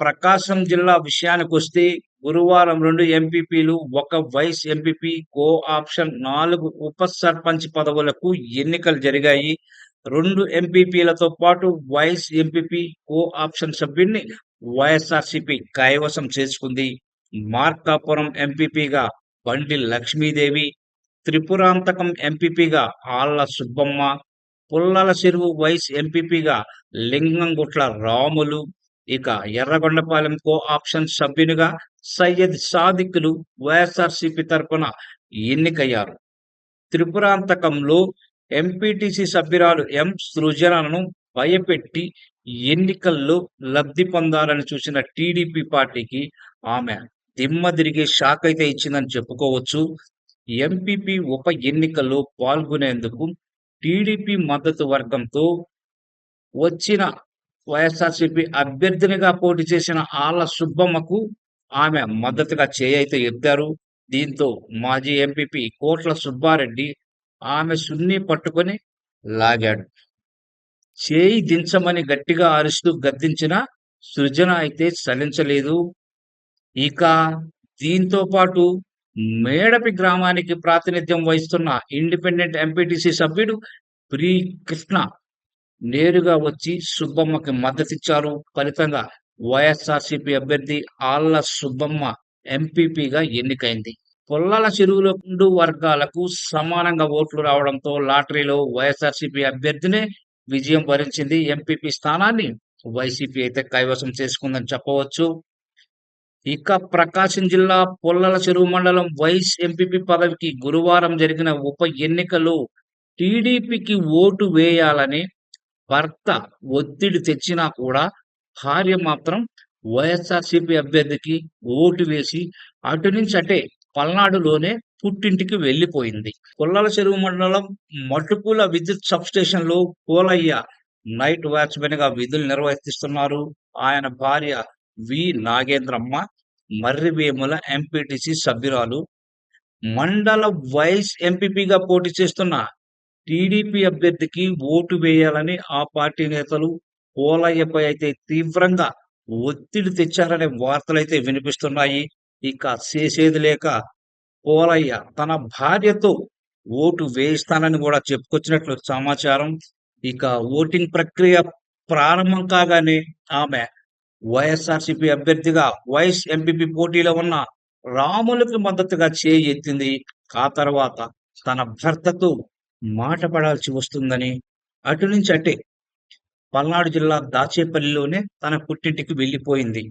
ప్రకాశం జిల్లా విషయానికి వస్తే గురువారం రెండు ఎంపీపీలు ఒక వైస్ ఎంపీపీ కో ఆప్షన్ నాలుగు ఉప సర్పంచ్ పదవులకు ఎన్నికలు జరిగాయి. రెండు ఎంపీపీలతో పాటు వైస్ ఎంపీపీ కో ఆప్షన్ సభ్యుడిని వైఎస్ఆర్సీపీ కైవసం చేసుకుంది. మార్కాపురం ఎంపీపీగా బండి లక్ష్మీదేవి త్రిపురాంతకం ఎంపీపీగా ఆళ్ళ సుబ్బమ్మ పుల్లల చెరువు వైస్ ఎంపీపీగా లింగంగుట్ల రాములు ఇక ఎర్రగొండపాలెం కో ఆప్షన్ సభ్యునిగా సయ్యద్ సాదిక్లు వైఎస్ఆర్సిపి తరపున ఎన్నికయ్యారు. త్రిపురాంతకంలో ఎంపీటీసీ సభ్యురాలు ఎం సృజనను భయపెట్టి ఎన్నికల్లో లబ్ధి పొందాలని చూసిన టీడీపీ పార్టీకి ఆమె దిమ్మ తిరిగే షాక్ అయితే ఇచ్చిందని చెప్పుకోవచ్చు. ఎంపీపీ ఉప ఎన్నికల్లో పాల్గొనేందుకు టీడీపీ మద్దతు వర్గంతో వచ్చిన వైఎస్ఆర్సీపీ అభ్యర్థినిగా పోటీ చేసిన ఆళ్ళ సుబ్బమ్మకు ఆమె మద్దతుగా చేయైతే ఎత్తారు. దీంతో మాజీ ఎంపీపీ కోట్ల సుబ్బారెడ్డి ఆమె సున్ని పట్టుకొని లాగాడు. చేయి దించమని గట్టిగా అరుస్తూ గద్దించిన సృజన అయితే చలించలేదు ఇక దీంతో పాటు మేడపి గ్రామానికి ప్రాతినిధ్యం వహిస్తున్న ఇండిపెండెంట్ ఎంపీటీసీ సభ్యుడు ప్రీ కృష్ణ నేరుగా వచ్చి సుబ్బమ్మకి మద్దతిచ్చారు. ఫలితంగా వైఎస్ఆర్సీపీ అభ్యర్థి ఆళ్ళ సుబ్బమ్మ ఎంపీపీగా ఎన్నికైంది. పొల్లాల చెరువులో రెండు వర్గాలకు సమానంగా ఓట్లు రావడంతో లాటరీలో వైఎస్ఆర్సీపీ అభ్యర్థినే విజయం భరించింది ఎంపీపీ స్థానాన్ని. వైసీపీ అయితే కైవసం చేసుకుందని చెప్పవచ్చు. ఇక ప్రకాశం జిల్లా పొల్లల చెరువు మండలం వైస్ ఎంపీపీ పదవికి గురువారం జరిగిన ఉప ఎన్నికలో టీడీపీకి ఓటు వేయాలని భర్త ఒత్తిడి తెచ్చినా కూడా భార్య మాత్రం వైఎస్ఆర్సీపీ అభ్యర్థికి ఓటు వేసి అటు నుంచి అటే పల్నాడులోనే పుట్టింటికి వెళ్ళిపోయింది. కొల్లల చెరువు మండలం మట్టుకుల విద్యుత్ సబ్ స్టేషన్లో పోలయ్య నైట్ వాచ్మెన్గా విధులు నిర్వహిస్తున్నారు. ఆయన భార్య వి. నాగేంద్రమ్మ మర్రివేముల ఎంపీటీసీ సభ్యురాలు. మండల వైస్ ఎంపీపీగా పోటీ చేస్తున్న టీడీపీ అభ్యర్థికి ఓటు వేయాలని ఆ పార్టీ నేతలు పోలయ్యపై అయితే తీవ్రంగా ఒత్తిడి తెచ్చారనే వార్తలు అయితే వినిపిస్తున్నాయి. ఇక చేసేది లేక పోలయ్య తన భార్యతో ఓటు వేయిస్తానని కూడా చెప్పుకొచ్చినట్లు సమాచారం. ఇక ఓటింగ్ ప్రక్రియ ప్రారంభం కాగానే ఆమె వైఎస్ఆర్సీపీ అభ్యర్థిగా వైఎస్ ఎంపీపీ పోటీలో ఉన్న రాములకు మద్దతుగా చేయి ఎత్తింది. ఆ తర్వాత తన భర్తతో మాట పడాల్సి వస్తుందని అటు నుంచి అటే పల్నాడు జిల్లా దాచేపల్లిలోనే తన పుట్టింటికి వెళ్ళిపోయింది.